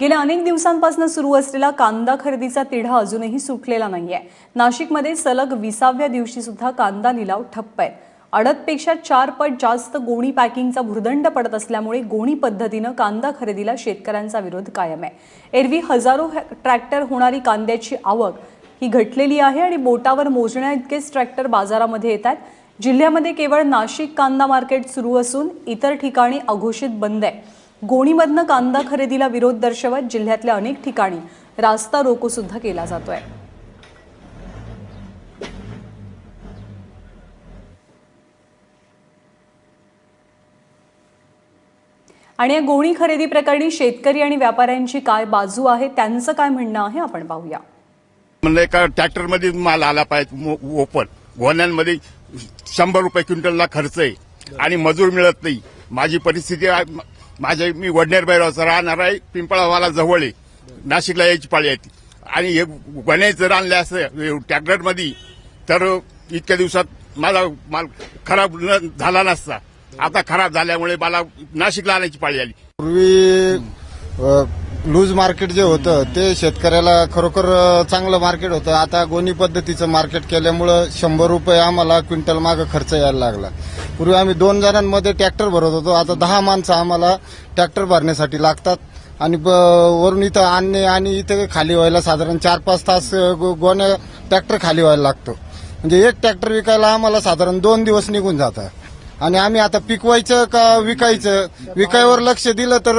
गेल्या अनेक दिवसांपासून सुरू असलेला कांदा खरेदीचा तिढा अजूनही सुटलेला नाहीये. नाशिकमध्ये सलग विसाव्या दिवशी सुद्धा कांदा लिलाव ठप्प आहेत. अडतपेक्षा चार पट जास्त गोणी पॅकिंगचा भुर्दंड पडत असल्यामुळे गोणी पद्धतीनं कांदा खरेदीला शेतकऱ्यांचा विरोध कायम आहे. एरवी हजारो ट्रॅक्टर होणारी कांद्याची आवक ही घटलेली आहे आणि बोटावर मोजण्या इतकेच ट्रॅक्टर बाजारामध्ये येत आहेत. जिल्ह्यामध्ये केवळ नाशिक कांदा मार्केट सुरू असून इतर ठिकाणी अघोषित बंद आहे. गोणीमधनं कांदा खरेदीला विरोध दर्शवत जिल्ह्यातल्या अनेक ठिकाणी रास्ता रोको सुद्धा केला जातोय. आणि या गोणी खरेदी प्रकरणी शेतकरी आणि व्यापाऱ्यांची काय बाजू आहे त्यांचं काय म्हणणं आहे आपण पाहूया. म्हणलं एका ट्रॅक्टरमध्ये माल आला पाहिजे ओपन. गोण्यांमध्ये शंभर रुपये क्विंटलला खर्च आहे आणि मजूर मिळत नाही. माझी परिस्थिती माझे माझ्या मी वडनेर बैरावचा राहणार आहे पिंपळावाला जवळ. आहे नाशिकला यायची पाळी आहे आणि हे गोण्या जर आणले असं ट्रॅक्टरमध्ये तर इतक्या दिवसात माझा माल खराब न झाला नसता. आता खराब झाल्यामुळे मला नाशिकला आणायची पाळी आली. पूर्वी लूज मार्केट जे होतं ते शेतकऱ्याला खरोखर चांगलं मार्केट होतं. आता गोणी पद्धतीचं मार्केट केल्यामुळं शंभर रुपये आम्हाला क्विंटल मागं खर्च यायला लागला. पूर्वी आम्ही दोन जणांमध्ये ट्रॅक्टर भरत होतो. आता दहा माणसं आम्हाला ट्रॅक्टर भरण्यासाठी लागतात. आणि वरून इथं आणणे आणि इथं खाली व्हायला साधारण चार पाच तास गोण्या ट्रॅक्टर खाली व्हायला लागतो. म्हणजे एक ट्रॅक्टर विकायला आम्हाला साधारण दोन दिवस निघून जातात आणि आम्ही आता पिकवायचं का विकायचं? विकायवर लक्ष दिलं तर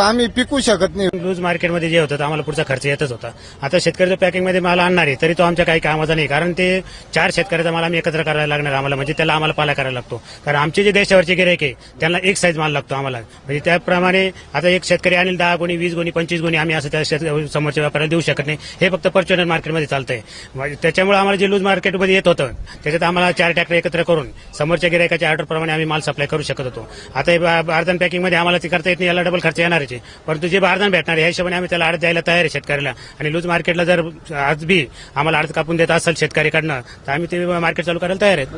आम्ही पिकू शकत नाही. लूज मार्केटमध्ये जे होतं आम्हाला पुढचा खर्च येतच होता. आता शेतकऱ्याच्या पॅकिंगमध्ये माल आणणार आहे तरी तो आमच्या काही कामाचा नाही कारण ते चार शेतकऱ्याचा माल आम्ही एकत्र करायला लागणार आम्हाला म्हणजे त्याला आम्हाला पाला करायला लागतो. कारण आमचे जे देशावरचे गिरायक आहे त्यांना एक साईज माल लागतो आम्हाला. म्हणजे त्याप्रमाणे आता एक शेतकरी आणि दहा गुणी वीस गुणी पंचवीस गुणी आम्ही असं त्या समोरच्या व्यापाऱ्याला देऊ शकत नाही. हे फक्त परच्युनर मार्केटमध्ये चालतंय. म्हणजे त्याच्यामुळे आम्हाला जे लूज मार्केटमध्ये येत होतं त्याच्यात आम्हाला चार ट्रॅक्टर एकत्र करून समोरच्या गिरायकाच्या ऑर्डरप्रमाणे आम्ही माल सप्लाय करू शकत होतो. आता हे बा- बारदान पॅकिंगमध्ये आम्हाला ते करता येत नाही याला डबल खर्च येणारच आहे परंतु जे बारदान भेटणार आहे या हिशोबाने आम्ही त्याला अर्ज द्यायला तयार आहे शेतकऱ्याला. आणि लूज मार्केटला जर आज बी आम्हाला अर्ध कापून देत असेल शेतकऱ्याकडनं तर आम्ही ते मार्केट चालू करायला तयार आहेत.